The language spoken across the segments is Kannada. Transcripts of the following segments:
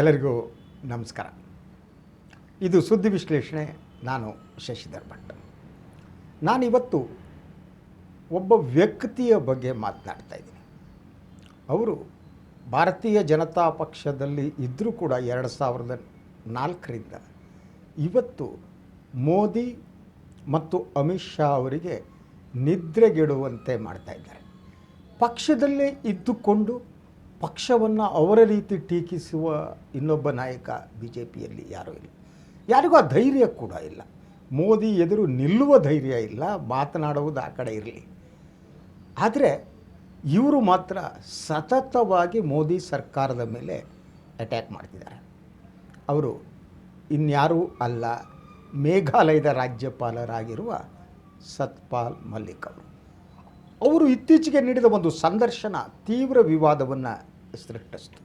ಎಲ್ಲರಿಗೂ ನಮಸ್ಕಾರ. ಇದು ಸುದ್ದಿ ವಿಶ್ಲೇಷಣೆ, ನಾನು ಶಶಿಧರ್ ಭಟ್. ನಾನಿವತ್ತು ಒಬ್ಬ ವ್ಯಕ್ತಿಯ ಬಗ್ಗೆ ಮಾತನಾಡ್ತಾ ಇದ್ದೀನಿ. ಅವರು ಭಾರತೀಯ ಜನತಾ ಪಕ್ಷದಲ್ಲಿ ಇದ್ದರೂ ಕೂಡ ಎರಡು ಸಾವಿರದ ನಾಲ್ಕರಿಂದ ಇವತ್ತು ಮೋದಿ ಮತ್ತು ಅಮಿತ್ ಶಾ ಅವರಿಗೆ ನಿದ್ರೆಗೆಡುವಂತೆ ಮಾಡ್ತಾ ಇದ್ದಾರೆ. ಪಕ್ಷದಲ್ಲೇ ಇದ್ದುಕೊಂಡು ಪಕ್ಷವನ್ನು ಅವರ ರೀತಿ ಟೀಕಿಸುವ ಇನ್ನೊಬ್ಬ ನಾಯಕ ಬಿ ಜೆ ಪಿಯಲ್ಲಿ ಯಾರೂ ಇಲ್ಲ. ಯಾರಿಗೂ ಆ ಧೈರ್ಯ ಕೂಡ ಇಲ್ಲ. ಮೋದಿ ಎದುರು ನಿಲ್ಲುವ ಧೈರ್ಯ ಇಲ್ಲ, ಮಾತನಾಡುವುದು ಆ ಕಡೆ ಇರಲಿ. ಆದರೆ ಇವರು ಮಾತ್ರ ಸತತವಾಗಿ ಮೋದಿ ಸರ್ಕಾರದ ಮೇಲೆ ಅಟ್ಯಾಕ್ ಮಾಡ್ತಿದ್ದಾರೆ. ಅವರು ಇನ್ಯಾರೂ ಅಲ್ಲ, ಮೇಘಾಲಯದ ರಾಜ್ಯಪಾಲರಾಗಿರುವ ಸತ್ಪಾಲ್ ಮಲ್ಲಿಕ್ ಅವರು. ಅವರು ಇತ್ತೀಚೆಗೆ ನೀಡಿದ ಒಂದು ಸಂದರ್ಶನ ತೀವ್ರ ವಿವಾದವನ್ನು ಸೃಷ್ಟಿಸ್ತು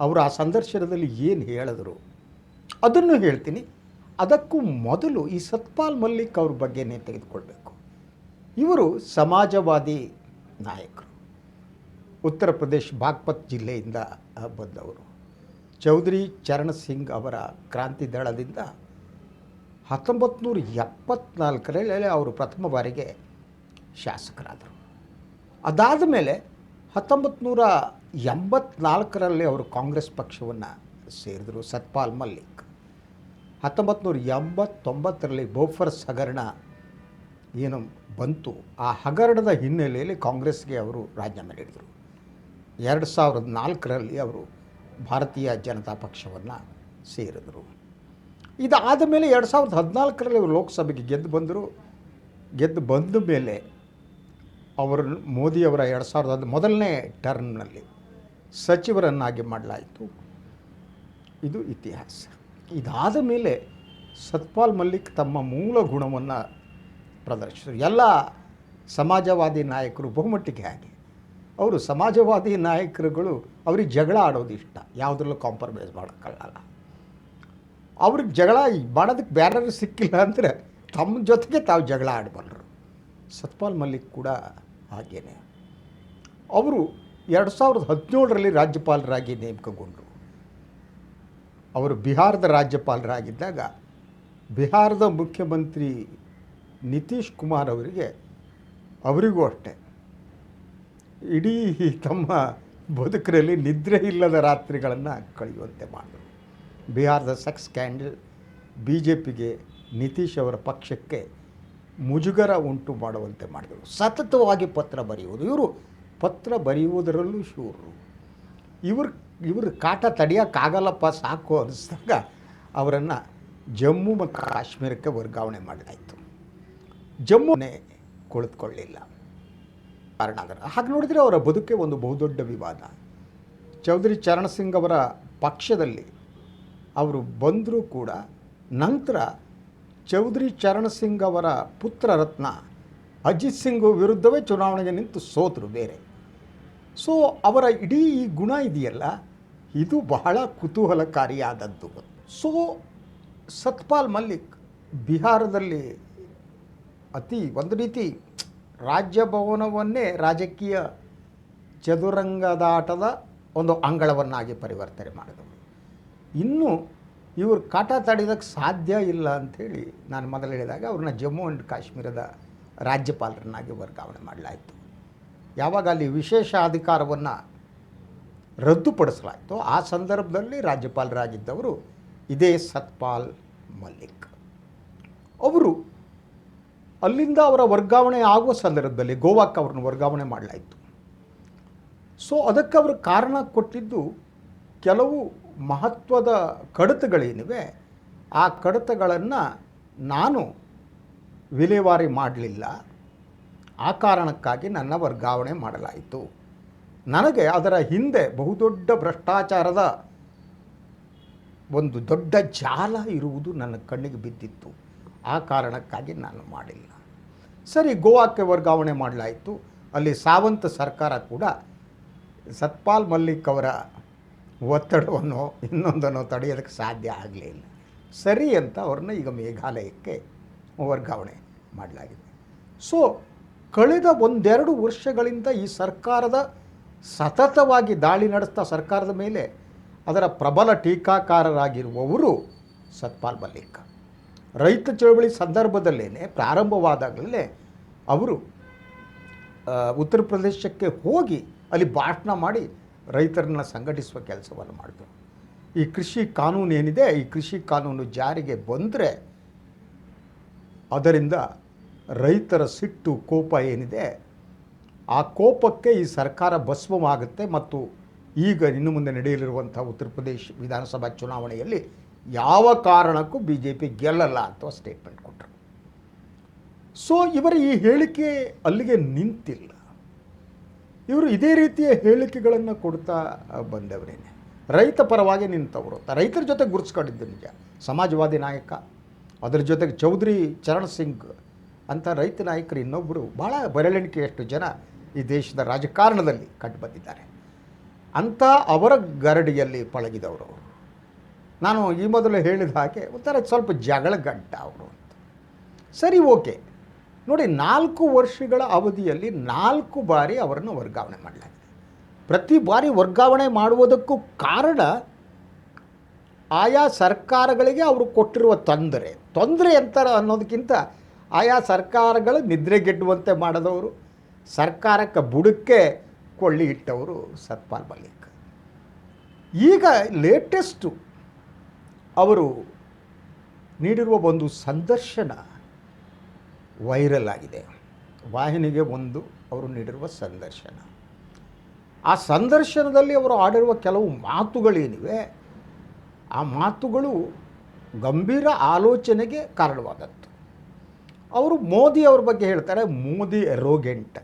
ಅವರು ಆ ಸಂದರ್ಶನದಲ್ಲಿ ಏನು ಹೇಳಿದ್ರು? ಅದನ್ನು ಹೇಳ್ತೀನಿ. ಅದಕ್ಕೂ ಮೊದಲು ಈ ಸತ್ಪಾಲ್ ಮಲ್ಲಿಕ್ ಅವ್ರ ಬಗ್ಗೆನೇ ತೆಗೆದುಕೊಳ್ಬೇಕು. ಇವರು ಸಮಾಜವಾದಿ ನಾಯಕರು. ಉತ್ತರ ಪ್ರದೇಶ್ ಬಾಗ್ಪತ್ ಜಿಲ್ಲೆಯಿಂದ ಬಂದವರು. ಚೌಧರಿ ಚರಣ್ ಸಿಂಗ್ ಅವರ ಕ್ರಾಂತಿ ದಳದಿಂದ ಹತ್ತೊಂಬತ್ತು ನೂರ ಎಪ್ಪತ್ನಾಲ್ಕರಲ್ಲಿ ಅವರು ಪ್ರಥಮ ಬಾರಿಗೆ ಶಾಸಕರಾದರು. ಅದಾದ ಮೇಲೆ ಹತ್ತೊಂಬತ್ತು ನೂರ ಎಂಬತ್ನಾಲ್ಕರಲ್ಲಿ ಅವರು ಕಾಂಗ್ರೆಸ್ ಪಕ್ಷವನ್ನು ಸೇರಿದರು ಸತ್ಪಾಲ್ ಮಲ್ಲಿಕ್. ಹತ್ತೊಂಬತ್ತು ನೂರ ಎಂಬತ್ತೊಂಬತ್ತರಲ್ಲಿ ಬೋಫರ್ಸ್ ಹಗರಣ ಏನು ಬಂತು, ಆ ಹಗರಣದ ಹಿನ್ನೆಲೆಯಲ್ಲಿ ಕಾಂಗ್ರೆಸ್ಗೆ ಅವರು ರಾಜೀನಾಮೆ ನೀಡಿದರು. ಎರಡು ಸಾವಿರದ ನಾಲ್ಕರಲ್ಲಿ ಅವರು ಭಾರತೀಯ ಜನತಾ ಪಕ್ಷವನ್ನು ಸೇರಿದರು. ಇದಾದ ಮೇಲೆ ಎರಡು ಸಾವಿರದ ಹದಿನಾಲ್ಕರಲ್ಲಿ ಅವರು ಲೋಕಸಭೆಗೆ ಗೆದ್ದು ಬಂದರು. ಗೆದ್ದು ಬಂದ ಮೇಲೆ ಅವರು ಮೋದಿಯವರ ಎರಡು ಸಾವಿರದ ಮೊದಲನೇ ಟರ್ಮ್ನಲ್ಲಿ ಸಚಿವರನ್ನಾಗಿ ಮಾಡಲಾಯಿತು. ಇದು ಇತಿಹಾಸ. ಇದಾದ ಮೇಲೆ ಸತ್ಪಾಲ್ ಮಲ್ಲಿಕ್ ತಮ್ಮ ಮೂಲ ಗುಣವನ್ನು ಪ್ರದರ್ಶಿಸಿದರು. ಎಲ್ಲ ಸಮಾಜವಾದಿ ನಾಯಕರು, ಬಹುಮಟ್ಟಿಗೆ ಹಾಗೆ. ಅವರು ಸಮಾಜವಾದಿ ನಾಯಕರುಗಳು, ಅವ್ರಿಗೆ ಜಗಳ ಆಡೋದು ಇಷ್ಟ. ಯಾವುದ್ರಲ್ಲೂ ಕಾಂಪ್ರಮೈಸ್ ಮಾಡೋಕ್ಕಾಗಲ್ಲ. ಅವ್ರಿಗೆ ಜಗಳ ಮಾಡೋದಕ್ಕೆ ಬೇರೆಯವ್ರು ಸಿಕ್ಕಿಲ್ಲ ಅಂದರೆ ತಮ್ಮ ಜೊತೆಗೆ ತಾವು ಜಗಳ ಆಡಬಲ್ಲರು ಸತ್ಪಾಲ್ ಮಲ್ಲಿಕ್ ಕೂಡ ಹಾಗೇನೆ. ಅವರು ಎರಡು ಸಾವಿರದ ಹದಿನೇಳರಲ್ಲಿ ರಾಜ್ಯಪಾಲರಾಗಿ ನೇಮಕಗೊಂಡರು ಅವರು ಬಿಹಾರದ ರಾಜ್ಯಪಾಲರಾಗಿದ್ದಾಗ ಬಿಹಾರದ ಮುಖ್ಯಮಂತ್ರಿ ನಿತೀಶ್ ಕುಮಾರ್ ಅವರಿಗೆ ಅವರಿಗೂ ಅಷ್ಟೇ. ಇಡೀ ತಮ್ಮ ಬದುಕರಲ್ಲಿ ನಿದ್ರೆ ಇಲ್ಲದ ರಾತ್ರಿಗಳನ್ನು ಕಳೆಯುವಂತೆ ಮಾಡಿದರು. ಬಿಹಾರದ ಸೆಕ್ಸ್ ಸ್ಕ್ಯಾಂಡಲ್ ಬಿ ಜೆ ಪಿಗೆ ನಿತೀಶ್ ಅವರ ಪಕ್ಷಕ್ಕೆ ಮುಜುಗರ ಉಂಟು ಮಾಡುವಂತೆ ಮಾಡಿದರು. ಸತತವಾಗಿ ಪತ್ರ ಬರೆಯುವುದು. ಇವರು ಪತ್ರ ಬರೆಯುವುದರಲ್ಲೂ ಶೂರು. ಇವ್ರ ಇವ್ರ ಕಾಟ ತಡೆಯೋಕ್ಕಾಗಲ್ಲಪ್ಪ ಸಾಕು ಅನ್ನಿಸಿದಾಗ ಅವರನ್ನು ಜಮ್ಮು ಮತ್ತು ಕಾಶ್ಮೀರಕ್ಕೆ ವರ್ಗಾವಣೆ ಮಾಡಲಾಯಿತು ಜಮ್ಮುನೇ ಕುಳಿತುಕೊಳ್ಳಿಲ್ಲ. ಕಾರಣ ಅದರ ಹಾಗೆ ನೋಡಿದರೆ ಅವರ ಬದುಕೆ ಒಂದು ಬಹುದೊಡ್ಡ ವಿವಾದ. ಚೌಧರಿ ಚರಣ್ ಸಿಂಗ್ ಅವರ ಪಕ್ಷದಲ್ಲಿ ಅವರು ಬಂದರೂ ಕೂಡ ನಂತರ ಚೌಧರಿ ಚರಣ್ ಸಿಂಗ್ ಅವರ ಪುತ್ರ ರತ್ನ ಅಜಿತ್ ಸಿಂಗ್ ವಿರುದ್ಧವೇ ಚುನಾವಣೆಗೆ ನಿಂತು ಸೋತರು ಬೇರೆ. ಸೊ ಅವರ ಇಡೀ ಈ ಗುಣ ಇದೆಯಲ್ಲ, ಇದು ಬಹಳ ಕುತೂಹಲಕಾರಿಯಾದದ್ದು. ಸೊ ಸತ್ಪಾಲ್ ಮಲ್ಲಿಕ್ ಬಿಹಾರದಲ್ಲಿ ಅತಿ ಒಂದು ರೀತಿ ರಾಜ್ಯಭವನವನ್ನೇ ರಾಜಕೀಯ ಚದುರಂಗದಾಟದ ಒಂದು ಅಂಗಳವನ್ನಾಗಿ ಪರಿವರ್ತನೆ ಮಾಡಿದವರು ಇನ್ನು ಇವರು ಕಾಟ ತಡೆಯೋದಕ್ಕೆ ಸಾಧ್ಯ ಇಲ್ಲ ಅಂಥೇಳಿ ನಾನು ಮೊದಲು ಹೇಳಿದಾಗ ಅವ್ರನ್ನ ಜಮ್ಮು ಆ್ಯಂಡ್ ಕಾಶ್ಮೀರದ ರಾಜ್ಯಪಾಲರನ್ನಾಗಿ ವರ್ಗಾವಣೆ ಮಾಡಲಾಯಿತು. ಯಾವಾಗ ಅಲ್ಲಿ ವಿಶೇಷ ಅಧಿಕಾರವನ್ನು ರದ್ದುಪಡಿಸಲಾಯಿತು ಆ ಸಂದರ್ಭದಲ್ಲಿ ರಾಜ್ಯಪಾಲರಾಗಿದ್ದವರು ಇದೇ ಸತ್ಪಾಲ್ ಮಲ್ಲಿಕ್. ಅವರು ಅಲ್ಲಿಂದ ಅವರ ವರ್ಗಾವಣೆ ಆಗುವ ಸಂದರ್ಭದಲ್ಲಿ ಗೋವಾಕ್ಕೆ ಅವ್ರನ್ನ ವರ್ಗಾವಣೆ ಮಾಡಲಾಯಿತು. ಸೊ ಅದಕ್ಕೆ ಅವರು ಕಾರಣ ಕೊಟ್ಟಿದ್ದು ಕೆಲವು ಮಹತ್ವದ ಕಡತಗಳೇನಿವೆ, ಆ ಕಡತಗಳನ್ನು ನಾನು ವಿಲೇವಾರಿ ಮಾಡಲಿಲ್ಲ. ಆ ಕಾರಣಕ್ಕಾಗಿ ನನ್ನ ವರ್ಗಾವಣೆ ಮಾಡಲಾಯಿತು. ನನಗೆ ಅದರ ಹಿಂದೆ ಬಹುದೊಡ್ಡ ಭ್ರಷ್ಟಾಚಾರದ ಒಂದು ದೊಡ್ಡ ಜಾಲ ಇರುವುದು ನನ್ನ ಕಣ್ಣಿಗೆ ಬಿದ್ದಿತ್ತು. ಆ ಕಾರಣಕ್ಕಾಗಿ ನಾನು ಮಾಡಿಲ್ಲ. ಸರಿ, ಗೋವಾಕ್ಕೆ ವರ್ಗಾವಣೆ ಮಾಡಲಾಯಿತು. ಅಲ್ಲಿ ಸಾವಂತ ಸರ್ಕಾರ ಕೂಡ ಸತ್ಪಾಲ್ ಮಲ್ಲಿಕ್ ಅವರ ಒತ್ತಡವನ್ನು ಇನ್ನೊಂದನ್ನು ತಡೆಯೋದಕ್ಕೆ ಸಾಧ್ಯ ಆಗಲಿಲ್ಲ ಸರಿ ಅಂತ ಅವ್ರನ್ನ ಈಗ ಮೇಘಾಲಯಕ್ಕೆ ವರ್ಗಾವಣೆ ಮಾಡಲಾಗಿದೆ. ಸೊ ಕಳೆದ ಒಂದೆರಡು ವರ್ಷಗಳಿಂದ ಈ ಸರ್ಕಾರದ ಸತತವಾಗಿ ದಾಳಿ ನಡೆಸ್ತಾ ಸರ್ಕಾರದ ಮೇಲೆ ಅದರ ಪ್ರಬಲ ಟೀಕಾಕಾರರಾಗಿರುವವರು ಸತ್ಪಾಲ್ ಮಲ್ಲಿಕ್. ರೈತ ಚಳವಳಿ ಸಂದರ್ಭದಲ್ಲೇ ಪ್ರಾರಂಭವಾದಾಗಲೇ ಅವರು ಉತ್ತರ ಪ್ರದೇಶಕ್ಕೆ ಹೋಗಿ ಅಲ್ಲಿ ಭಾಷಣ ಮಾಡಿ ರೈತರನ್ನ ಸಂಘಟಿಸುವ ಕೆಲಸವನ್ನು ಮಾಡಿದರು. ಈ ಕೃಷಿ ಕಾನೂನು ಏನಿದೆ ಈ ಕೃಷಿ ಕಾನೂನು ಜಾರಿಗೆ ಬಂದರೆ ಅದರಿಂದ ರೈತರ ಸಿಟ್ಟು ಕೋಪ ಏನಿದೆ, ಆ ಕೋಪಕ್ಕೆ ಈ ಸರ್ಕಾರ ಭಸ್ಮವಾಗುತ್ತೆ ಮತ್ತು ಈಗ ಇನ್ನು ಮುಂದೆ ನಡೆಯಲಿರುವಂಥ ಉತ್ತರ ಪ್ರದೇಶ ವಿಧಾನಸಭಾ ಚುನಾವಣೆಯಲ್ಲಿ ಯಾವ ಕಾರಣಕ್ಕೂ ಬಿ ಜೆ ಪಿ ಗೆಲ್ಲಲ್ಲ ಅಂತ ಸ್ಟೇಟ್ಮೆಂಟ್ ಕೊಟ್ಟರು ಸೊ ಇವರ ಈ ಹೇಳಿಕೆ ಅಲ್ಲಿಗೆ ನಿಂತಿಲ್ಲ. ಇವರು ಇದೇ ರೀತಿಯ ಹೇಳಿಕೆಗಳನ್ನು ಕೊಡ್ತಾ ಬಂದವರೇನೆ. ರೈತ ಪರವಾಗಿ ನಿಂತವರು. ರೈತರ ಜೊತೆ ಗುರುತಿಸ್ಕೊಂಡಿದ್ದು ನಿಜ. ಸಮಾಜವಾದಿ ನಾಯಕ, ಅದರ ಜೊತೆಗೆ ಚೌಧರಿ ಚರಣ್ ಸಿಂಗ್ ಅಂತ ರೈತ ನಾಯಕರು ಇನ್ನೊಬ್ಬರು ಭಾಳ ಬೆರಳೆಣಿಕೆಯಷ್ಟು ಜನ ಈ ದೇಶದ ರಾಜಕಾರಣದಲ್ಲಿ ಕಂಡುಬಂದಿದ್ದಾರೆ. ಅಂಥ ಅವರ ಗರಡಿಯಲ್ಲಿ ಪಳಗಿದವರು. ನಾನು ಈ ಮೊದಲು ಹೇಳಿದ ಹಾಗೆ ಒಂಥರ ಸ್ವಲ್ಪ ಜಗಳ ಗಂಟ ಅವರು ಅಂತ. ಸರಿ, ಓಕೆ. ನೋಡಿ, ನಾಲ್ಕು ವರ್ಷಗಳ ಅವಧಿಯಲ್ಲಿ ನಾಲ್ಕು ಬಾರಿ ಅವರನ್ನು ವರ್ಗಾವಣೆ ಮಾಡಲಾಗಿದೆ. ಪ್ರತಿ ಬಾರಿ ವರ್ಗಾವಣೆ ಮಾಡುವುದಕ್ಕೂ ಕಾರಣ ಆಯಾ ಸರ್ಕಾರಗಳಿಗೆ ಅವರು ಕೊಟ್ಟಿರುವ ತೊಂದರೆ. ತೊಂದರೆ ಅಂತಾರೆ ಅನ್ನೋದಕ್ಕಿಂತ ಆಯಾ ಸರ್ಕಾರಗಳು ನಿದ್ರೆಗೆಡುವಂತೆ ಮಾಡಿದವರು, ಸರ್ಕಾರಕ್ಕೆ ಬುಡಕ್ಕೆ ಕೊಳ್ಳಿ ಇಟ್ಟವರು ಸತ್ಪಾಲ್ ಮಲ್ಲಿಕ್. ಈಗ ಲೇಟೆಸ್ಟು ಅವರು ನೀಡಿರುವ ಒಂದು ಸಂದರ್ಶನ ವೈರಲ್ ಆಗಿದೆ ವಾಹಿನಿಗೆ ಒಂದು ಅವರು ನೀಡಿರುವ ಸಂದರ್ಶನ. ಆ ಸಂದರ್ಶನದಲ್ಲಿ ಅವರು ಆಡಿರುವ ಕೆಲವು ಮಾತುಗಳೇನಿವೆ, ಆ ಮಾತುಗಳು ಗಂಭೀರ ಆಲೋಚನೆಗೆ ಕಾರಣವಾದದ್ದು. ಅವರು ಮೋದಿ ಅವ್ರ ಬಗ್ಗೆ ಹೇಳ್ತಾರೆ, ಮೋದಿ ಎರೋಗೆಂಟ್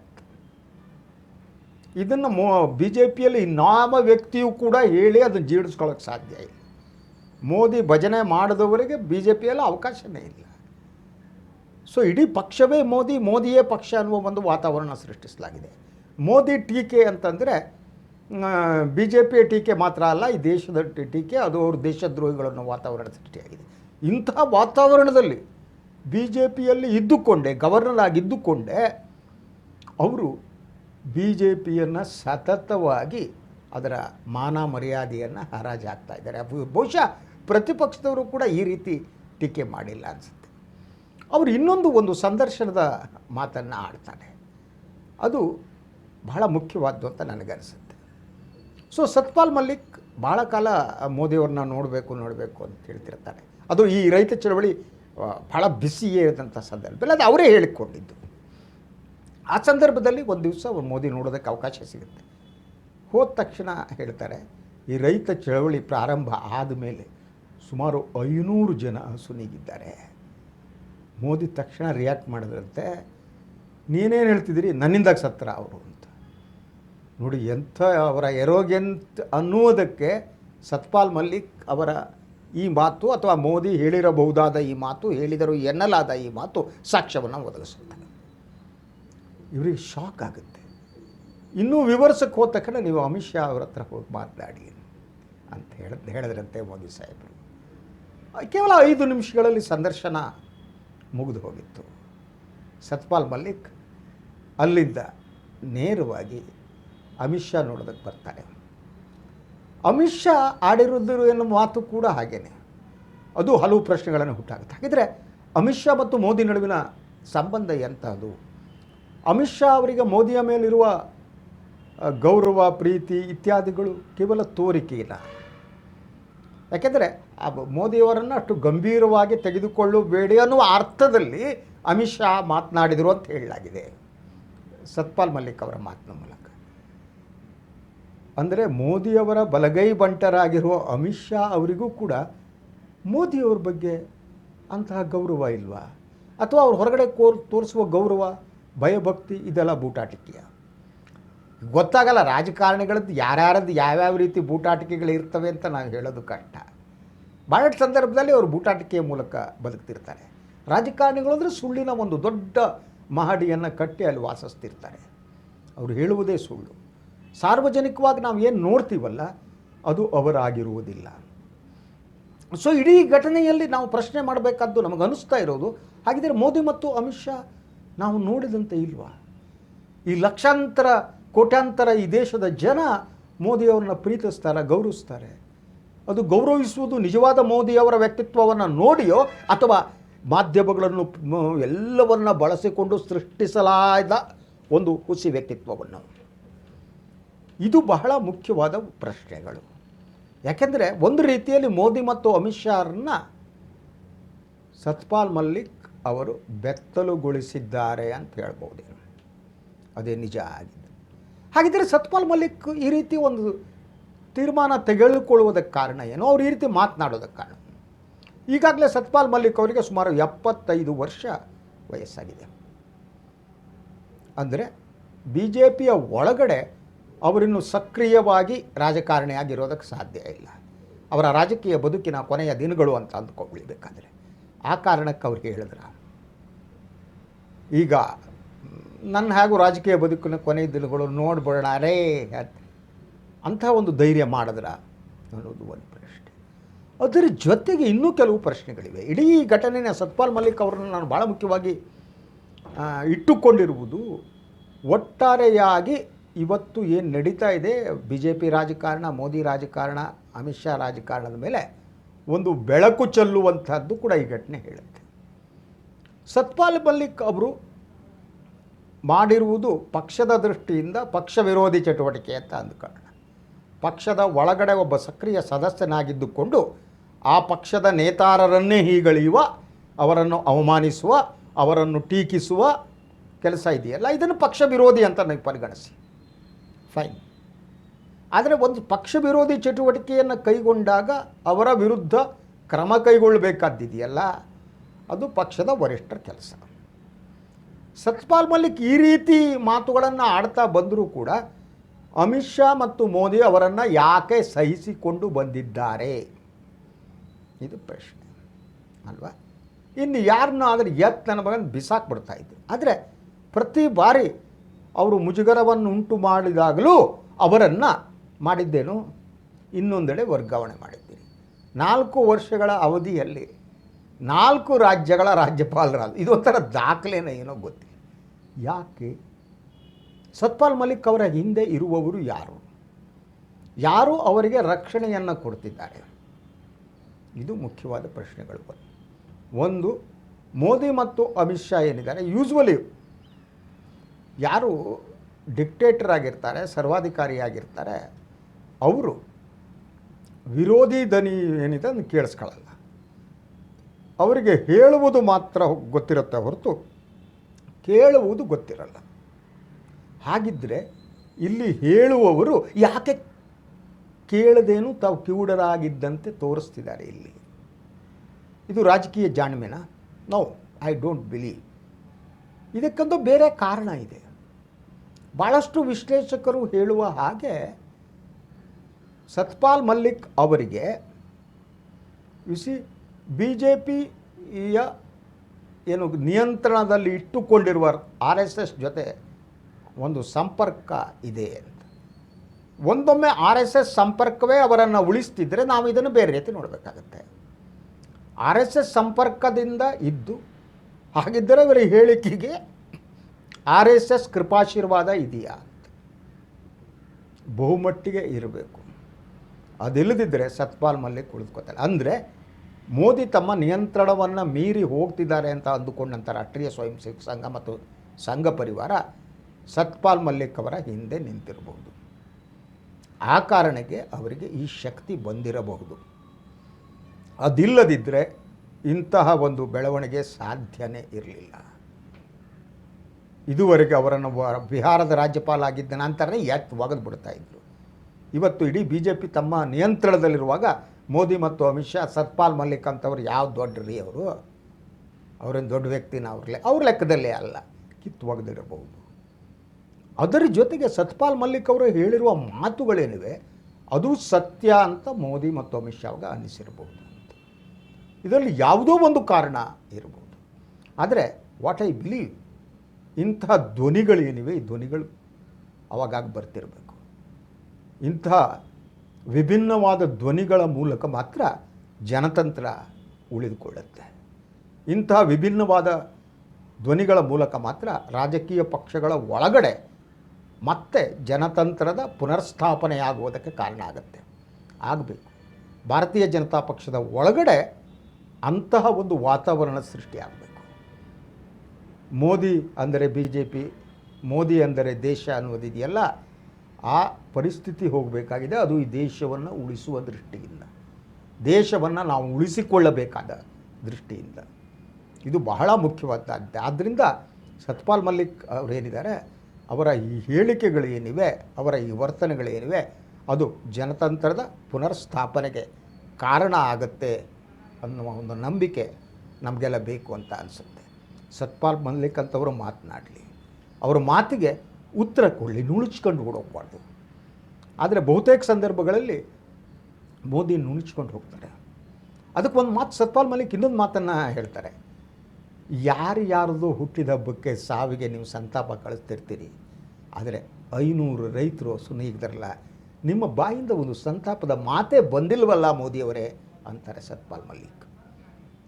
ಇದನ್ನು ಮೋ ಬಿ ಜೆ ಪಿಯಲ್ಲಿ ನಾಮ ವ್ಯಕ್ತಿಯು ಕೂಡ ಹೇಳಿ ಅದನ್ನು ಜೀರ್ಣಿಸ್ಕೊಳ್ಳೋಕೆ ಸಾಧ್ಯ ಇಲ್ಲ. ಮೋದಿ ಭಜನೆ ಮಾಡಿದವರಿಗೆ ಬಿ ಜೆ ಪಿಯಲ್ಲಿ ಅವಕಾಶವೇ ಇಲ್ಲ. ಸೊ ಇಡೀ ಪಕ್ಷವೇ ಮೋದಿ, ಮೋದಿಯೇ ಪಕ್ಷ ಅನ್ನುವ ಒಂದು ವಾತಾವರಣ ಸೃಷ್ಟಿಸಲಾಗಿದೆ. ಮೋದಿ ಟೀಕೆ ಅಂತಂದರೆ ಬಿ ಜೆ ಪಿಯ ಟೀಕೆ ಮಾತ್ರ ಅಲ್ಲ, ಈ ದೇಶದ ಟೀಕೆ ಅದು ಅವ್ರ ದೇಶದ್ರೋಹಿಗಳನ್ನು ವಾತಾವರಣ ಸೃಷ್ಟಿಯಾಗಿದೆ. ಇಂತಹ ವಾತಾವರಣದಲ್ಲಿ ಬಿ ಜೆ ಪಿಯಲ್ಲಿ ಇದ್ದುಕೊಂಡೆ ಗವರ್ನರ್ ಆಗಿದ್ದುಕೊಂಡೆ ಅವರು ಬಿ ಜೆ ಪಿಯನ್ನು ಸತತವಾಗಿ ಅದರ ಮಾನ ಮರ್ಯಾದೆಯನ್ನು ಹರಾಜು ಹಾಕ್ತಾ ಇದ್ದಾರೆ ಬಹುಶಃ ಪ್ರತಿಪಕ್ಷದವರು ಕೂಡ ಈ ರೀತಿ ಟೀಕೆ ಮಾಡಿಲ್ಲ ಅನಿಸುತ್ತೆ. ಅವರು ಇನ್ನೊಂದು ಒಂದು ಸಂದರ್ಶನದ ಮಾತನ್ನು ಆಡ್ತಾರೆ. ಅದು ಬಹಳ ಮುಖ್ಯವಾದ್ದು ಅಂತ ನನಗನ್ಸುತ್ತೆ. ಸೊ ಸತ್ಪಾಲ್ ಮಲ್ಲಿಕ್ ಭಾಳ ಕಾಲ ಮೋದಿಯವ್ರನ್ನ ನೋಡಬೇಕು ನೋಡಬೇಕು ಅಂತ ಹೇಳ್ತಿರ್ತಾರೆ. ಅದು ಈ ರೈತ ಚಳವಳಿ ಭಾಳ ಬಿಸಿಯೇ ಇದ್ದಂಥ ಸಂದರ್ಭದಲ್ಲಿ. ಅದು ಅವರೇ ಹೇಳಿಕೊಂಡಿದ್ದು. ಆ ಸಂದರ್ಭದಲ್ಲಿ ಒಂದು ದಿವಸ ಅವ್ರು ಮೋದಿ ನೋಡೋದಕ್ಕೆ ಅವಕಾಶ ಸಿಗುತ್ತೆ. ಹೋದ ತಕ್ಷಣ ಹೇಳ್ತಾರೆ, ಈ ರೈತ ಚಳವಳಿ ಪ್ರಾರಂಭ ಆದಮೇಲೆ ಸುಮಾರು ಐನೂರು ಜನ ಸುನಿಗಿದ್ದಾರೆ ಮೋದಿ ತಕ್ಷಣ ರಿಯಾಕ್ಟ್ ಮಾಡಿದ್ರಂತೆ, ನೀನೇನು ಹೇಳ್ತಿದ್ದೀರಿ? ನನ್ನಿಂದಾಗ ಸತ್ರ ಅವರು ಅಂತ. ನೋಡಿ, ಎಂಥ ಅವರ ಎರೋಗೆಂತ್ ಅನ್ನುವುದಕ್ಕೆ ಸತ್ಪಾಲ್ ಮಲ್ಲಿಕ್ ಅವರ ಈ ಮಾತು ಅಥವಾ ಮೋದಿ ಹೇಳಿರಬಹುದಾದ ಈ ಮಾತು, ಹೇಳಿದರು ಎನ್ನಲಾದ ಈ ಮಾತು ಸಾಕ್ಷ್ಯವನ್ನು ಒದಗಿಸುತ್ತದೆ ಇವರಿಗೆ ಶಾಕ್ ಆಗುತ್ತೆ. ಇನ್ನೂ ವಿವರಿಸಕ್ಕೆ ಹೋದ ತಕ್ಷಣ ನೀವು ಅಮಿತ್ ಶಾ ಅವ್ರ ಹತ್ರ ಹೋಗಿ ಮಾತನಾಡಿ ಅಂತ ಹೇಳ, ಹೇಳಿದ್ರಂತೆ ಮೋದಿ ಸಾಹೇಬರು. ಕೇವಲ ಐದು ನಿಮಿಷಗಳಲ್ಲಿ ಸಂದರ್ಶನ ಮುಗಿದು ಹೋಗಿತ್ತು. ಸತ್ಪಾಲ್ ಮಲ್ಲಿಕ್ ಅಲ್ಲಿಂದ ನೇರವಾಗಿ ಅಮಿತ್ ಶಾ ನೋಡೋದಕ್ಕೆ ಬರ್ತಾರೆ. ಅಮಿತ್ ಶಾ ಆಡಿರೋದು ಎನ್ನುವ ಮಾತು ಕೂಡ ಹಾಗೇನೆ. ಅದು ಹಲವು ಪ್ರಶ್ನೆಗಳನ್ನು ಹುಟ್ಟಾಗುತ್ತೆ. ಹಾಗಿದ್ರೆ ಅಮಿತ್ ಶಾ ಮತ್ತು ಮೋದಿ ನಡುವಿನ ಸಂಬಂಧ ಎಂಥದ್ದು ಅಮಿತ್ ಶಾ ಅವರಿಗೆ ಮೋದಿಯ ಮೇಲಿರುವ ಗೌರವ, ಪ್ರೀತಿ ಇತ್ಯಾದಿಗಳು ಕೇವಲ ತೋರಿಕೆಯಿಲ್ಲ. ಯಾಕೆಂದರೆ ಮೋದಿಯವರನ್ನು ಅಷ್ಟು ಗಂಭೀರವಾಗಿ ತೆಗೆದುಕೊಳ್ಳಬೇಡಿ ಅನ್ನುವ ಅರ್ಥದಲ್ಲಿ ಅಮಿತ್ ಶಾ ಮಾತನಾಡಿದರು ಅಂತ ಹೇಳಲಾಗಿದೆ. ಸತ್ಪಾಲ್ ಮಲ್ಲಿಕ್ ಅವರ ಮಾತಿನ ಮೂಲಕ. ಅಂದರೆ ಮೋದಿಯವರ ಬಲಗೈ ಬಂಟರಾಗಿರುವ ಅಮಿತ್ ಶಾ ಅವರಿಗೂ ಕೂಡ ಮೋದಿಯವ್ರ ಬಗ್ಗೆ ಅಂತಹ ಗೌರವ ಇಲ್ವಾ? ಅಥವಾ ಅವ್ರು ಹೊರಗಡೆ ಕೋರ್ ತೋರಿಸುವ ಗೌರವ, ಭಯಭಕ್ತಿ ಇದೆಲ್ಲ ಬೂಟಾಟಿಕೆಯ? ಗೊತ್ತಾಗಲ್ಲ ರಾಜಕಾರಣಿಗಳದ್ದು ಯಾರ್ಯಾರದ್ದು ಯಾವ್ಯಾವ ರೀತಿ ಬೂಟಾಟಿಕೆಗಳು ಇರ್ತವೆ ಅಂತ ನಾನು ಹೇಳೋದು ಕಷ್ಟ. ಭಾಳಷ್ಟು ಸಂದರ್ಭದಲ್ಲಿ ಅವರು ಬೂಟಾಟಿಕೆಯ ಮೂಲಕ ಬದುಕ್ತಿರ್ತಾರೆ. ರಾಜಕಾರಣಿಗಳು ಅಂದರೆ ಸುಳ್ಳಿನ ಒಂದು ದೊಡ್ಡ ಮಹಡಿಯನ್ನು ಕಟ್ಟಿ ಅಲ್ಲಿ ವಾಸಿಸ್ತಿರ್ತಾರೆ. ಅವರು ಹೇಳುವುದೇ ಸುಳ್ಳು. ಸಾರ್ವಜನಿಕವಾಗಿ ನಾವು ಏನು ನೋಡ್ತೀವಲ್ಲ, ಅದು ಅವರಾಗಿರುವುದಿಲ್ಲ. ಸೊ ಇಡೀ ಘಟನೆಯಲ್ಲಿ ನಾವು ಪ್ರಶ್ನೆ ಮಾಡಬೇಕಾದ್ದು ನಮಗೆ ಅನಿಸ್ತಾ ಇರೋದು, ಹಾಗಿದ್ರೆ ಮೋದಿ ಮತ್ತು ಅಮಿತ್ ಶಾ ನಾವು ನೋಡಿದಂತೆ ಇಲ್ವಾ? ಈ ಲಕ್ಷಾಂತರ, ಕೋಟ್ಯಾಂತರ ಈ ದೇಶದ ಜನ ಮೋದಿಯವರನ್ನ ಪ್ರೀತಿಸ್ತಾರೆ, ಗೌರವಿಸ್ತಾರೆ. ಅದು ಗೌರವಿಸುವುದು ನಿಜವಾದ ಮೋದಿಯವರ ವ್ಯಕ್ತಿತ್ವವನ್ನು ನೋಡಿಯೋ, ಅಥವಾ ಮಾಧ್ಯಮಗಳನ್ನು ಎಲ್ಲವನ್ನ ಬಳಸಿಕೊಂಡು ಸೃಷ್ಟಿಸಲಾದ ಒಂದು ಹುಸಿ ವ್ಯಕ್ತಿತ್ವವನ್ನು? ಇದು ಬಹಳ ಮುಖ್ಯವಾದ ಪ್ರಶ್ನೆಗಳು. ಯಾಕೆಂದರೆ ಒಂದು ರೀತಿಯಲ್ಲಿ ಮೋದಿ ಮತ್ತು ಅಮಿತ್ ಶಾರನ್ನ ಸತ್ಪಾಲ್ ಮಲ್ಲಿಕ್ ಅವರು ಬೆತ್ತಲುಗೊಳಿಸಿದ್ದಾರೆ ಅಂತ ಹೇಳ್ಬೋದು ಅದೇ ನಿಜ ಆಗಿದೆ ಹಾಗಿದ್ದರೆ ಸತ್ಪಾಲ್ ಮಲ್ಲಿಕ್ ಈ ರೀತಿ ಒಂದು ತೀರ್ಮಾನ ತೆಗೆದುಕೊಳ್ಳುವುದಕ್ಕೆ ಕಾರಣ ಏನು? ಅವ್ರು ಈ ರೀತಿ ಮಾತನಾಡೋದಕ್ಕೆ ಕಾರಣ. ಈಗಾಗಲೇ ಸತ್ಪಾಲ್ ಮಲ್ಲಿಕ್ ಅವರಿಗೆ ಸುಮಾರು ಎಪ್ಪತ್ತೈದು ವರ್ಷ ವಯಸ್ಸಾಗಿದೆ. ಅಂದರೆ ಬಿ ಜೆ ಪಿಯ ಒಳಗಡೆ ಅವರಿನ್ನು ಸಕ್ರಿಯವಾಗಿ ರಾಜಕಾರಣಿಯಾಗಿರೋದಕ್ಕೆ ಸಾಧ್ಯ ಇಲ್ಲ. ಅವರ ರಾಜಕೀಯ ಬದುಕಿನ ಕೊನೆಯ ದಿನಗಳು ಅಂತ ಅಂದ್ಕೊಳ್ಬೇಕಾದ್ರೆ ಆ ಕಾರಣಕ್ಕೆ ಅವ್ರಿಗೆ ಹೇಳಿದ್ರ. ಈಗ ನನ್ನ ಹಾಗೂ ರಾಜಕೀಯ ಬದುಕಿನ ಕೊನೆಯ ದಿನಗಳು ನೋಡ್ಬಿಡೋಣ ರೇ ಅಂತ ಒಂದು ಧೈರ್ಯ ಮಾಡಿದ್ರ ಅನ್ನೋದು ಒಂದು ಪ್ರಶ್ನೆ. ಅದರ ಜೊತೆಗೆ ಇನ್ನೂ ಕೆಲವು ಪ್ರಶ್ನೆಗಳಿವೆ. ಇಡೀ ಘಟನೆಯ ಸತ್ಪಾಲ್ ಮಲ್ಲಿಕ್ ಅವರನ್ನು ನಾನು ಭಾಳ ಮುಖ್ಯವಾಗಿ ಇಟ್ಟುಕೊಂಡಿರುವುದು ಒಟ್ಟಾರೆಯಾಗಿ ಇವತ್ತು ಏನು ನಡೀತಾ ಇದೆ? ಬಿ ಜೆ ಪಿ ರಾಜಕಾರಣ, ಮೋದಿ ರಾಜಕಾರಣ, ಅಮಿತ್ ಶಾ ರಾಜಕಾರಣದ ಮೇಲೆ ಒಂದು ಬೆಳಕು ಚೆಲ್ಲುವಂಥದ್ದು ಕೂಡ ಈ ಘಟನೆ ಹೇಳುತ್ತೆ. ಸತ್ಪಾಲ್ ಮಲ್ಲಿಕ್ ಅವರು ಮಾಡಿರುವುದು ಪಕ್ಷದ ದೃಷ್ಟಿಯಿಂದ ಪಕ್ಷ ವಿರೋಧಿ ಚಟುವಟಿಕೆ ಅಂತ ಅಂದ ಕಾರಣ ಪಕ್ಷದ ಒಳಗಡೆ ಒಬ್ಬ ಸಕ್ರಿಯ ಸದಸ್ಯನಾಗಿದ್ದುಕೊಂಡು ಆ ಪಕ್ಷದ ನೇತಾರರನ್ನೇ ಹೀಗಳೆಯುವ, ಅವರನ್ನು ಅವಮಾನಿಸುವ, ಅವರನ್ನು ಟೀಕಿಸುವ ಕೆಲಸ ಇದೆಯಲ್ಲ? ಇದನ್ನು ಪಕ್ಷ ವಿರೋಧಿ ಅಂತ ನನಗೆ ಪರಿಗಣಿಸಿ. ಫೈನ್ ಆದರೆ ಒಂದು ಪಕ್ಷ ವಿರೋಧಿ ಚಟುವಟಿಕೆಯನ್ನು ಕೈಗೊಂಡಾಗ ಅವರ ವಿರುದ್ಧ ಕ್ರಮ ಕೈಗೊಳ್ಳಬೇಕಾದ್ದಿದೆಯಲ್ಲ ಅದು ಪಕ್ಷದ ವರಿಷ್ಠರ ಕೆಲಸ. ಸತ್ಪಾಲ್ ಮಲ್ಲಿಕ್ ಈ ರೀತಿ ಮಾತುಗಳನ್ನು ಆಡ್ತಾ ಬಂದರೂ ಕೂಡ ಅಮಿತ್ ಶಾ ಮತ್ತು ಮೋದಿ ಅವರನ್ನು ಯಾಕೆ ಸಹಿಸಿಕೊಂಡು ಬಂದಿದ್ದಾರೆ? ಇದು ಪ್ರಶ್ನೆ, ಅಲ್ವಾ? ಇನ್ನು ಯಾರನ್ನ ಆದರೆ ಎತ್ ನನ್ನ ಮಗನ ಬಿಸಾಕ್ಬಿಡ್ತಾ ಇದ್ದೆ ಆದರೆ ಪ್ರತಿ ಬಾರಿ ಅವರು ಮುಜುಗರವನ್ನು ಉಂಟು ಮಾಡಿದಾಗಲೂ ಅವರನ್ನು ಮಾಡಿದ್ದೇನು? ಇನ್ನೊಂದೆಡೆ ವರ್ಗಾವಣೆ ಮಾಡಿದ್ದೀರಿ. ನಾಲ್ಕು ವರ್ಷಗಳ ಅವಧಿಯಲ್ಲಿ ನಾಲ್ಕು ರಾಜ್ಯಗಳ ರಾಜ್ಯಪಾಲರಾದ, ಇದೊಂಥರ ದಾಖಲೆನ ಏನೋ ಗೊತ್ತಿಲ್ಲ. ಯಾಕೆ? ಸತ್ಪಾಲ್ ಮಲಿಕ್ ಅವರ ಹಿಂದೆ ಇರುವವರು ಯಾರು? ಯಾರು ಅವರಿಗೆ ರಕ್ಷಣೆಯನ್ನು ಕೊಡ್ತಿದ್ದಾರೆ? ಇದು ಮುಖ್ಯವಾದ ಪ್ರಶ್ನೆಗಳು. ಒಂದು, ಮೋದಿ ಮತ್ತು ಅಮಿತ್ ಶಾ ಏನಿದ್ದಾರೆ? ಯೂಸ್ವಲಿ ಯಾರು ಡಿಕ್ಟೇಟರ್ ಆಗಿರ್ತಾರೆ, ಸರ್ವಾಧಿಕಾರಿಯಾಗಿರ್ತಾರೆ, ಅವರು ವಿರೋಧಿ ದನಿ ಏನಿದೆ ಅದನ್ನು ಕೇಳಿಸ್ಕೊಳ್ಳಲ್ಲ. ಅವರಿಗೆ ಹೇಳುವುದು ಮಾತ್ರ ಗೊತ್ತಿರುತ್ತೆ ಹೊರತು ಕೇಳುವುದು ಗೊತ್ತಿರಲ್ಲ. ಹಾಗಿದ್ದರೆ ಇಲ್ಲಿ ಹೇಳುವವರು ಯಾಕೆ ಕೇಳದೇನು ತಾವು ಕಿವುಡರಾಗಿದ್ದಂತೆ ತೋರಿಸ್ತಿದ್ದಾರೆ ಇಲ್ಲಿ? ಇದು ರಾಜಕೀಯ ಜಾಣ್ಮೆನ? ನೋ ಐ ಡೋಂಟ್ ಬಿಲೀವ್ ಇದಕ್ಕೊಂದು ಬೇರೆ ಕಾರಣ ಇದೆ. ಭಾಳಷ್ಟು ವಿಶ್ಲೇಷಕರು ಹೇಳುವ ಹಾಗೆ ಸತ್ಪಾಲ್ ಮಲ್ಲಿಕ್ ಅವರಿಗೆ ವಿಸಿ ಬಿ ಜೆ ಪಿಯ ಏನು ನಿಯಂತ್ರಣದಲ್ಲಿ ಇಟ್ಟುಕೊಂಡಿರುವ ಆರ್ ಎಸ್ ಎಸ್ ಜೊತೆ ಒಂದು ಸಂಪರ್ಕ ಇದೆ ಅಂತ. ಒಂದೊಮ್ಮೆ ಆರ್ ಎಸ್ ಎಸ್ ಸಂಪರ್ಕವೇ ಅವರನ್ನು ಉಳಿಸ್ತಿದ್ರೆ ನಾವು ಇದನ್ನು ಬೇರೆ ರೀತಿ ನೋಡಬೇಕಾಗತ್ತೆ. ಆರ್ ಎಸ್ ಎಸ್ ಸಂಪರ್ಕದಿಂದ ಇದ್ದು, ಹಾಗಿದ್ದರೆ ಅವರ ಹೇಳಿಕೆಗೆ ಆರ್ ಎಸ್ ಎಸ್ ಕೃಪಾಶೀರ್ವಾದ ಇದೆಯಾ? ಬಹುಮಟ್ಟಿಗೆ ಇರಬೇಕು. ಅದಿಲ್ಲದಿದ್ದರೆ ಸತ್ಪಾಲ್ ಮಲ್ಲಿಕ್ ಉಳಿದುಕೋತಾರೆ ಅಂದರೆ ಮೋದಿ ತಮ್ಮ ನಿಯಂತ್ರಣವನ್ನು ಮೀರಿ ಹೋಗ್ತಿದ್ದಾರೆ ಅಂತ ಅಂದುಕೊಂಡಂಥ ರಾಷ್ಟ್ರೀಯ ಸ್ವಯಂ ಸೇವಕ ಸಂಘ ಮತ್ತು ಸಂಘ ಪರಿವಾರ ಸತ್ಪಾಲ್ ಮಲ್ಲಿಕ್ ಅವರ ಹಿಂದೆ ನಿಂತಿರಬಹುದು. ಆ ಕಾರಣಕ್ಕೆ ಅವರಿಗೆ ಈ ಶಕ್ತಿ ಬಂದಿರಬಹುದು. ಅದಿಲ್ಲದಿದ್ದರೆ ಇಂತಹ ಒಂದು ಬೆಳವಣಿಗೆ ಸಾಧ್ಯನೇ ಇರಲಿಲ್ಲ. ಇದುವರೆಗೆ ಅವರನ್ನು ಬಿಹಾರದ ರಾಜ್ಯಪಾಲ ಆಗಿದ್ದ ನಂತರನೇ ಎತ್ತು ಒಗೆದು ಬಿಡ್ತಾ ಇದ್ರು? ಇವತ್ತು ಇಡೀ ಬಿ ಜೆ ಪಿ ತಮ್ಮ ನಿಯಂತ್ರಣದಲ್ಲಿರುವಾಗ ಮೋದಿ ಮತ್ತು ಅಮಿತ್ ಶಾ ಸತ್ಪಾಲ್ ಮಲ್ಲಿಕ್ ಅಂತವ್ರು ಯಾವ ದೊಡ್ಡ ರೀ ಅವರು? ಅವರೇನು ದೊಡ್ಡ ವ್ಯಕ್ತಿನ ಅವ್ರ ಅವ್ರ ಲೆಕ್ಕದಲ್ಲೇ ಅಲ್ಲ, ಕಿತ್ತು ಒಗೆದಿರಬಹುದು. ಅದರ ಜೊತೆಗೆ ಸತ್ಪಾಲ್ ಮಲ್ಲಿಕ್ ಅವರು ಹೇಳಿರುವ ಮಾತುಗಳೇನಿವೆ, ಅದು ಸತ್ಯ ಅಂತ ಮೋದಿ ಮತ್ತು ಅಮಿತ್ ಶಾವ್ಗೆ ಅನ್ನಿಸಿರಬಹುದು ಅಂತ ಇದರಲ್ಲಿ ಯಾವುದೋ ಒಂದು ಕಾರಣ ಇರಬಹುದು. ಆದರೆ ವಾಟ್ ಐ ಬಿಲೀವ್ ಇಂತಹ ಧ್ವನಿಗಳೇನಿವೆ ಈ ಧ್ವನಿಗಳು ಅವಾಗಾಗ ಬರ್ತಿರಬೇಕು. ಇಂಥ ವಿಭಿನ್ನವಾದ ಧ್ವನಿಗಳ ಮೂಲಕ ಮಾತ್ರ ಜನತಂತ್ರ ಉಳಿದುಕೊಳ್ಳುತ್ತೆ. ಇಂತಹ ವಿಭಿನ್ನವಾದ ಧ್ವನಿಗಳ ಮೂಲಕ ಮಾತ್ರ ರಾಜಕೀಯ ಪಕ್ಷಗಳ ಒಳಗಡೆ ಮತ್ತೆ ಜನತಂತ್ರದ ಪುನರ್ಸ್ಥಾಪನೆಯಾಗುವುದಕ್ಕೆ ಕಾರಣ ಆಗುತ್ತೆ. ಆಗಬೇಕು. ಭಾರತೀಯ ಜನತಾ ಪಕ್ಷದ ಒಳಗಡೆ ಅಂತಹ ಒಂದು ವಾತಾವರಣ ಸೃಷ್ಟಿಯಾಗಬೇಕು. ಮೋದಿ ಅಂದರೆ ಬಿ ಜೆ ಪಿ ಮೋದಿ ಅಂದರೆ ದೇಶ ಅನ್ನೋದಿದೆಯಲ್ಲ ಆ ಪರಿಸ್ಥಿತಿ ಹೋಗಬೇಕಾಗಿದೆ. ಅದು ಈ ದೇಶವನ್ನು ಉಳಿಸುವ ದೃಷ್ಟಿಯಿಂದ. ದೇಶವನ್ನು ನಾವು ಉಳಿಸಿಕೊಳ್ಳಬೇಕಾದ ದೃಷ್ಟಿಯಿಂದ. ಇದು ಬಹಳ ಮುಖ್ಯವಾದ ಆದ್ದರಿಂದ ಸತ್ಪಾಲ್ ಮಲ್ಲಿಕ್ ಅವರೇನಿದ್ದಾರೆ ಅವರ ಈ ಹೇಳಿಕೆಗಳು ಏನಿವೆ, ಅವರ ಈ ವರ್ತನೆಗಳೇನಿವೆ ಅದು ಜನತಂತ್ರದ ಪುನರ್ಸ್ಥಾಪನೆಗೆ ಕಾರಣ ಆಗುತ್ತೆ ಅನ್ನುವ ಒಂದು ನಂಬಿಕೆ ನಮಗೆಲ್ಲ ಬೇಕು ಅಂತ ಅನಿಸುತ್ತೆ. ಸತ್ಪಾಲ್ ಮಲ್ಲಿಕ್ ಅಂತವರು ಮಾತನಾಡಲಿ. ಅವರ ಮಾತಿಗೆ ಉತ್ತರ ಕೊಡಲಿ, ನುಣುಚ್ಕೊಂಡು ಓಡೋಗ್ಬಾರ್ದು. ಆದರೆ ಬಹುತೇಕ ಸಂದರ್ಭಗಳಲ್ಲಿ ಮೋದಿ ನುಣುಚ್ಕೊಂಡು ಹೋಗ್ತಾರೆ. ಅದಕ್ಕೆ ಒಂದು ಮಾತು ಸತ್ಪಾಲ್ ಮಲ್ಲಿಕ್ ಇನ್ನೊಂದು ಮಾತನ್ನು ಹೇಳ್ತಾರೆ. ಯಾರು ಯಾರ್ದು ಹುಟ್ಟಿದ ಹಬ್ಬಕ್ಕೆ ಸಾವಿಗೆ ನೀವು ಸಂತಾಪ ಕಳಿಸ್ತಿರ್ತೀರಿ? ಆದರೆ ಐನೂರು ರೈತರು ಸುನೀಗಿದಾರಲ್ಲ ನಿಮ್ಮ ಬಾಯಿಂದ ಒಂದು ಸಂತಾಪದ ಮಾತೇ ಬಂದಿಲ್ವಲ್ಲ ಮೋದಿಯವರೇ? ಅಂತಾರೆ ಸತ್ಪಾಲ್ ಮಲ್ಲಿಕ್.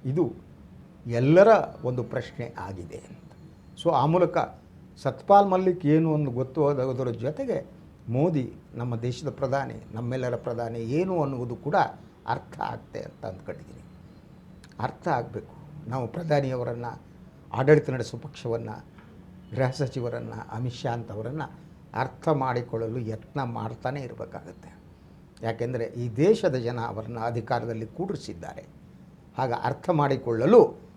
ಇದು ಎಲ್ಲರ ಒಂದು ಪ್ರಶ್ನೆ ಆಗಿದೆ ಅಂತ. ಸೊ ಆ ಮೂಲಕ ಸತ್ಪಾಲ್ ಮಲ್ಲಿಕ್ ಏನು ಒಂದು ಗೊತ್ತು ಅದರ ಜೊತೆಗೆ ಮೋದಿ ನಮ್ಮ ದೇಶದ ಪ್ರಧಾನಿ, ನಮ್ಮೆಲ್ಲರ ಪ್ರಧಾನಿ ಏನು ಅನ್ನುವುದು ಕೂಡ ಅರ್ಥ ಆಗ್ತೆ ಅಂತ ಅಂದ್ಕೊಂಡಿದ್ದೀನಿ. ಅರ್ಥ ಆಗಬೇಕು. ನಾವು ಪ್ರಧಾನಿಯವರನ್ನು, ಆಡಳಿತ ನಡೆಸುವ ಪಕ್ಷವನ್ನು, ಗೃಹ ಸಚಿವರನ್ನು, ಅಮಿತ್ ಶಾ ಅಂತವರನ್ನು ಅರ್ಥ ಮಾಡಿಕೊಳ್ಳಲು ಯತ್ನ ಮಾಡ್ತಾನೆ ಇರಬೇಕಾಗತ್ತೆ. ಯಾಕೆಂದರೆ ಈ ದೇಶದ ಜನ ಅವರನ್ನು ಅಧಿಕಾರದಲ್ಲಿ ಕೂಡಿಸಿದ್ದಾರೆ. ಆಗ ಅರ್ಥ ಮಾಡಿಕೊಳ್ಳಲು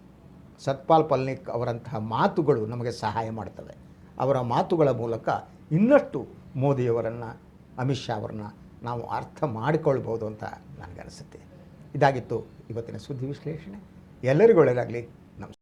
ಸತ್ಪಾಲ್ ಪಲ್ನಿಕ್ ಅವರಂತಹ ಮಾತುಗಳು ನಮಗೆ ಸಹಾಯ ಮಾಡ್ತವೆ. ಅವರ ಮಾತುಗಳ ಮೂಲಕ ಇನ್ನಷ್ಟು ಮೋದಿಯವರನ್ನು, ಅಮಿತ್ ಶಾ ಅವರನ್ನ ನಾವು ಅರ್ಥ ಮಾಡಿಕೊಳ್ಬೋದು ಅಂತ ನನಗನ್ನಿಸುತ್ತೆ. ಇದಾಗಿತ್ತು ಇವತ್ತಿನ ಸುದ್ದಿ ವಿಶ್ಲೇಷಣೆ. ಎಲ್ಲರಿಗೂ ಒಳ್ಳೆಯದಾಗಲಿ.